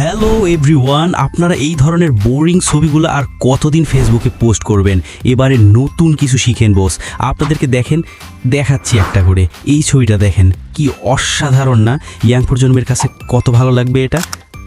Hello everyone আপনারা এই ধরনের বোরিং ছবিগুলো আর কতদিন ফেসবুকে পোস্ট করবেন? এবারে নতুন কিছু শিখেন বস আপনাদেরকে দেখেন, দেখাচ্ছি একটা করে। এই ছবিটা দেখেন, কি অসাধারণ না? ইয়াং প্রজন্মের কাছে কত ভালো লাগবে এটা?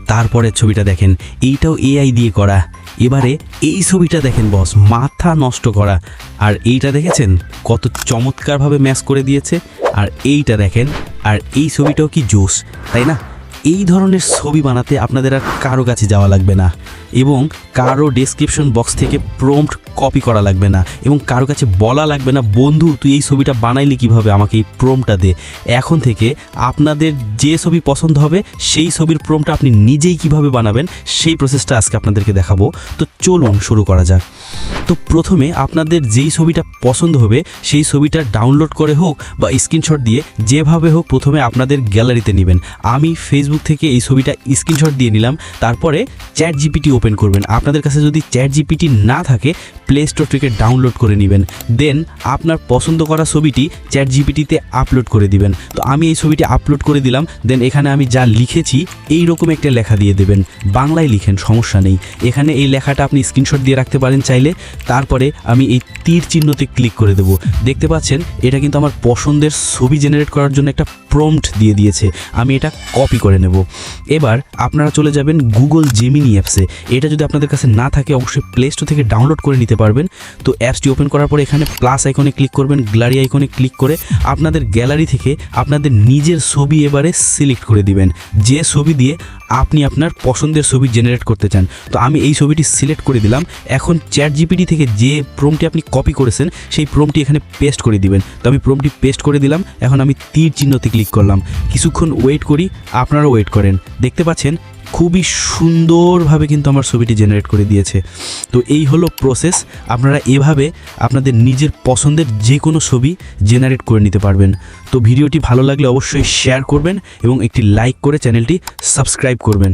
তারপরের ছবিটা দেখেন, এইটাও এআই দিয়ে করা। এবারে এই ছবিটা দেখেন বস মাথা নষ্ট করা। আর এইটা দেখেছেন? কত চমৎকারভাবে ম্যাচ করে দিয়েছে। আর এইটা দেখেন, আর এই ছবিটাও কি জোশ, তাই না? এই ধরনের ছবি বানাতে আপনাদের আর কারও কাছে যাওয়া লাগবে না। এবং কারও ডেসক্রিপশন বক্স থেকে প্রম্পট কপি করা লাগবে না। এবং কারও কাছে বলা লাগবে না, বন্ধু, তুই এই ছবিটা বানাইলি কীভাবে? আমাকে এই প্রমটা দে। এখন থেকে আপনাদের যে ছবি পছন্দ হবে, সেই ছবির প্রমটা আপনি নিজেই কীভাবে বানাবেন, সেই প্রসেসটা আজকে আপনাদেরকে দেখাবো। তো চলুন শুরু করা যাক। তো প্রথমে আপনাদের যেই ছবিটা পছন্দ হবে, সেই ছবিটা ডাউনলোড করে হোক বা স্ক্রিনশট দিয়ে যেভাবে হোক প্রথমে আপনাদের গ্যালারিতে নেবেন। আমি ফেসবুক থেকে এই ছবিটা স্ক্রিনশট দিয়ে নিলাম, তারপরে চ্যাট জিপিটি ওপেন করবেন। আপনাদের কাছে যদি চ্যাট জিপিটি না থাকে প্লে স্টোর থেকে ডাউনলোড করে নেবেন। দেন আপনার পছন্দ করা ছবিটি চ্যাট জিপিটিতে আপলোড করে দিবেন। তো আমি এই ছবিটি আপলোড করে দিলাম দেন এখানে আমি যা লিখেছি এই রকম একটা লেখা দিয়ে দেবেন। বাংলায় লিখেন, সমস্যা নেই। এখানে এই লেখাটা আপনি স্ক্রিনশট দিয়ে রাখতে পারেন চাইলে। তারপরে আমি এই তীর চিহ্নতে ক্লিক করে দেব। দেখতে পাচ্ছেন, এটা কিন্তু আমার পছন্দের ছবি জেনারেট করার জন্য একটা প্রম্পট দিয়ে দিয়েছে। আমি এটা কপি করে নেব। এবার আপনারা চলে যাবেন গুগল জেমিনি অ্যাপসে এটা যদি আপনাদের কাছে না থাকে, অবশ্যই প্লে স্টোর থেকে ডাউনলোড করে নিতে পারবেন। তো অ্যাপসটি ওপেন করার পরে এখানে প্লাস আইকনে ক্লিক করবেন গ্যালারি আইকনে ক্লিক করে আপনাদের গ্যালারি থেকে আপনাদের নিজের ছবি এবারে সিলেক্ট করে দিবেন। যে ছবি দিয়ে আপনি আপনার পছন্দের ছবি জেনারেট করতে চান। তো আমি এই ছবিটি সিলেক্ট করে দিলাম। এখন চ্যাট জিপিটি থেকে যে প্রোমটি আপনি কপি করেছেন, সেই প্রোমটি এখানে পেস্ট করে দিবেন। তো আমি প্রোমটি পেস্ট করে দিলাম। এখন আমি তীর চিহ্নতে ক্লিক করলাম। কিছুক্ষণ ওয়েট করি আপনারা ওয়েট করেন। দেখতে পাচ্ছেন খুবই সুন্দরভাবে কিন্তু আমার ছবিটি জেনারেট করে দিয়েছে। তো এই হলো প্রসেস আপনারা এভাবে আপনাদের নিজের পছন্দের যে কোনো ছবি জেনারেট করে নিতে পারবেন। তো ভিডিওটি ভালো লাগলে অবশ্যই শেয়ার করবেন এবং একটি লাইক করে চ্যানেলটি সাবস্ক্রাইব করবেন।